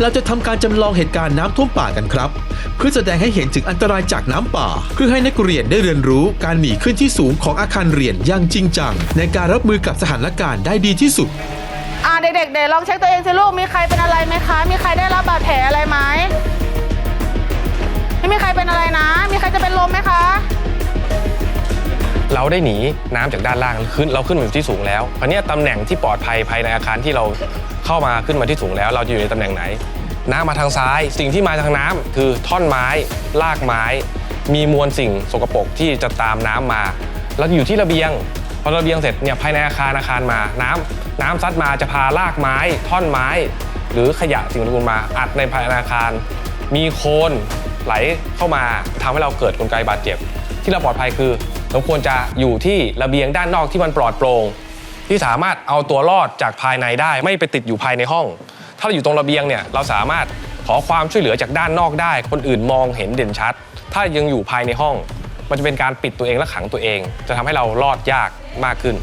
เราจะทำการจำลองเหตุการณ์น้ำท่วมป่ากันครับ เพื่อแสดงให้เห็นถึงอันตรายจากน้ำป่า เพื่อให้นักเรียนได้เรียนรู้การหนีขึ้นที่สูงของอาคารเรียนอย่างจริงจัง ในการรับมือกับสถานการณ์ได้ดีที่สุดอ่าเด็กๆเดี๋ยวลองเช็คตัวเองสิลูกมีใครเป็นอะไรไหมคะ มีใครได้รับบาดแผลอะไรไหมไม่มีใครเป็นอะไรนะ มีใครจะเป็นลมไหมคะ เราได้หนีน้ำจากด้านล่างขึ้นเราขึ้นมาอยู่ที่สูงแล้วอันนี้ตำแหน่งที่ปลอดภัยภายในอาคารที่เราเข้ามาขึ้นมาที่สูงแล้ว เราจะอยู่ในตำแหน่งไหน น้ำมาทางซ้าย สิ่งที่มาทางน้ำคือท่อนไม้รากไม้ มีมวลสิ่งสกปรกที่จะตามน้ำมาเราอยู่ที่ระเบียงพอระเบียงเสร็จเนี่ยภายในอาคารอาคารมา น้ำน้ำซัดมาจะพารากไม้ ท่อนไม้ หรือขยะสิ่งปฏิกูลมาอัดในภายในอาคาร มีโคลนไหลเข้ามาทำให้เราเกิดกลไกบาดเจ็บ ที่เราปลอดภัยคือ เราควรจะอยู่ที่ระเบียงด้านนอกที่มันปลอดโปร่งที่สามารถเอาตัวรอดจากภายในได้ไม่ไปติดอยู่ภายในห้อง ถ้าเราอยู่ตรงระเบียงเนี่ยเราสามารถขอความช่วยเหลือจากด้านนอกได้ คนอื่นมองเห็นเด่นชัด ถ้ายังอยู่ภายในห้อง มันจะเป็นการปิดตัวเองและขังตัวเอง จะทำให้เรารอดยากมากขึ้น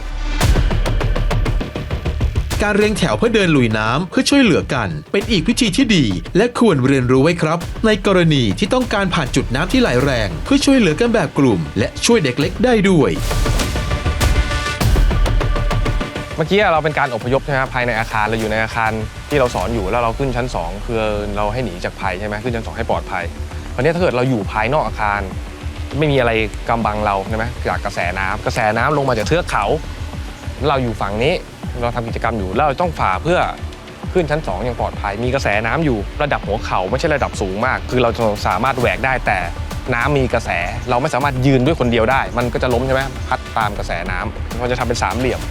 การเรียงแถวเพื่อเดินลุยน้ำเพื่อช่วยเหลือกัน เป็นอีกวิธีที่ดี และควรเรียนรู้ไว้ครับ ในกรณีที่ต้องการผ่านจุดน้ำที่ไหลแรง เพื่อช่วยเหลือกันแบบกลุ่ม และช่วยเด็กเล็กได้ด้วยเมื่อกี้เราเป็นการอพยพใช่ไหมภายในอาคารเราอยู่ในอาคารที่เราสอนอยู่แล้วเราขึ้นชั้น 2 คือเราให้หนีจากภัยใช่ไหมขึ้นชั้น 2 ให้ปลอดภัยวันนี้ถ้าเกิดเราอยู่ภายนอกอาคาร ไม่มีอะไรกำบังเราใช่ไหมจากกระแสน้ำกระแสน้ำลงมาจากเทือกเขา เราอยู่ฝั่งนี้เราทำกิจกรรมอยู่แล้วเราต้องฝ่าเพื่อขึ้นชั้น 2 อย่างปลอดภัย มีกระแสน้ำอยู่ระดับหัวเข่าไม่ใช่ระดับสูงมาก คือเราจะสามารถแหวกได้แต่น้ำมีกระแส เราไม่สามารถยืนด้วยคนเดียวได้ มันก็จะล้มใช่ไหมพัดตามกระแสน้ำมันจะทำเป็นสามเหลี่ยม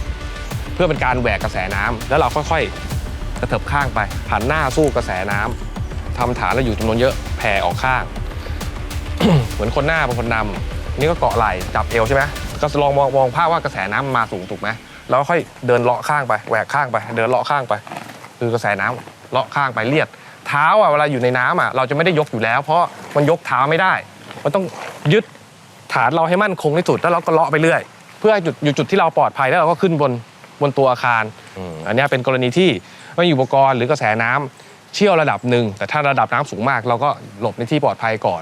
เพื่อเป็นการแหวกกระแสน้ำแล้วเราค่อยๆกระเถิบข้างไปหันหน้าสู้กระแสน้ำทำฐานเราอยู่จำนวนเยอะแผ่ออกข้าง เหมือนคนหน้าเป็นคนนำนี่ก็เกาะไหล่จับเอวใช่ไหมก็ลองมองมองภาพว่ากระแสน้ำมาสูงถูกไหม แล้วค่อยเดินเลาะข้างไปแหวกข้างไป เดินเลาะข้างไป คือกระแสน้ำเลาะข้างไปเลียด เท้าอะเวลาอยู่ในน้ำอะเราจะไม่ได้ยกอยู่แล้ว เพราะมันยกเท้าไม่ได้ มันต้องยึดฐานเราให้มั่นคงที่สุดแล้วเราก็เลาะไปเรื่อย เพื่อให้จุดอยู่จุดที่เราปลอดภัยแล้วเราก็ขึ้นบนบนตัวอาคารอืมอันเนี้ยเป็นกรณีที่ไม่มีอุปกรณ์หรือกระแสน้ำเชี่ยวระดับหนึ่งแต่ถ้าระดับน้ำสูงมาก เราก็หลบในที่ปลอดภัยก่อน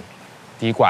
ดีกว่า